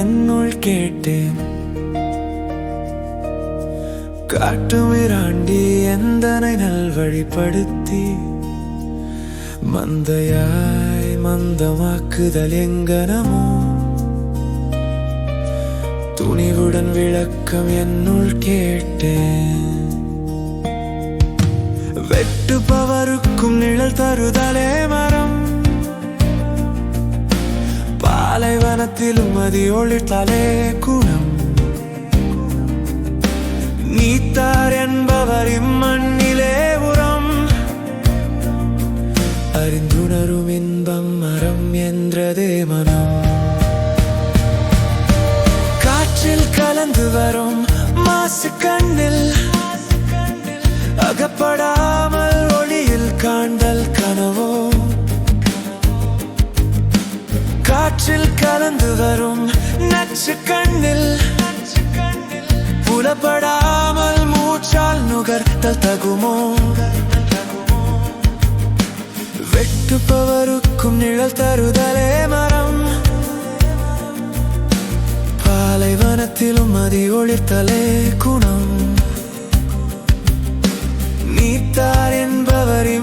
என்னுள் கேட்டேன் காட்டுமிராண்டி எந்தனை நல்வழிப்படுத்தி மந்தையாய் மந்தமாக்குதல் எங்கனமோ துணிவுடன் விளக்கம் என்னுள் கேட்டேன் வெட்டுபவருக்கும் நிழல் தருதலே பாலைவனத்திலும் மதி ஒளித்தாலே குணம். நீத்தார் என்பவர் இம்மண்ணிலே உரம். அறிந்துணரும் இன்பம் மரம் என்றதே மனம் காற்றில் கலந்து வரும் மாசு கண்ணில் அகப்படா காற்றில் கலந்து வரும் நச்சு கண்ணில். புலப்படாமல் மூச்சால் நுகர்த்தல் தகுமோ? வெட்டுப்பவருக்கும் நிழல் தருதலே மரம். பாலைவனத்திலும் அதி ஒளிர்த்தலே குணம். நீத்தார் என்பவரின்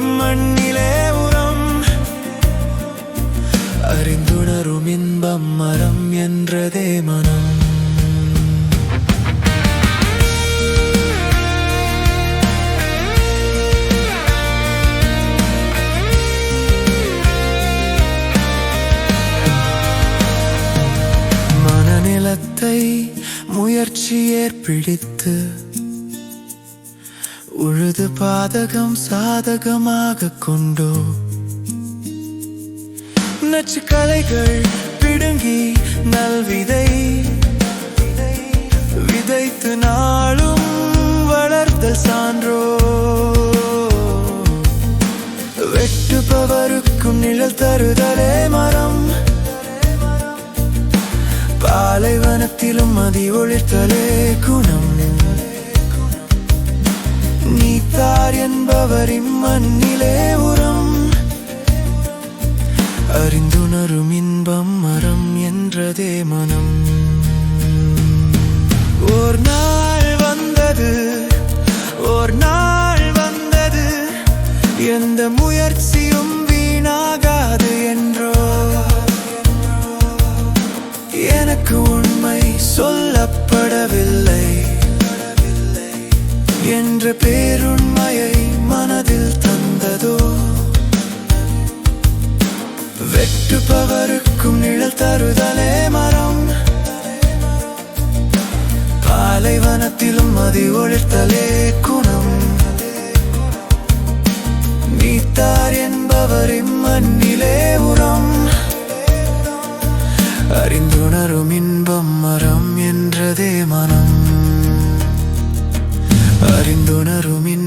என்றதே முயற்சி ஏற்பிடித்து. உழுது பாதகம் சாதகமாக கொண்டோ. நச்சு கலைகள் பிடுங்கி நிழல் தருதலே மரம். பாலைவனத்திலும் மதி ஒளிர்த்தலே குணம். நீத்தார் என்பவரின் மண்ணிலே உரம். அறிந்துணரும் இன்பம் மரம் என்றதே மனம். ஓர் நாள் வந்தது ஓர் நாள் வந்தது. எந்த முயற்சியும் வீணாகாது என்றோ? எனக்கு உண்மை சொல்லப்படவில்லை. என்ற பேருண்மையை மனதில் தந்ததோ? வெட்டுபவருக்கும் நிழல் தருதலே மரம். பாலைவனத்திலும் மதி ஒழித்தலே கூ தவறின் மண்ணிலே உரம். அறிந்துணரும் இன்பம் மரம் என்றதே மனம். அறிந்துணரும் இன்பம்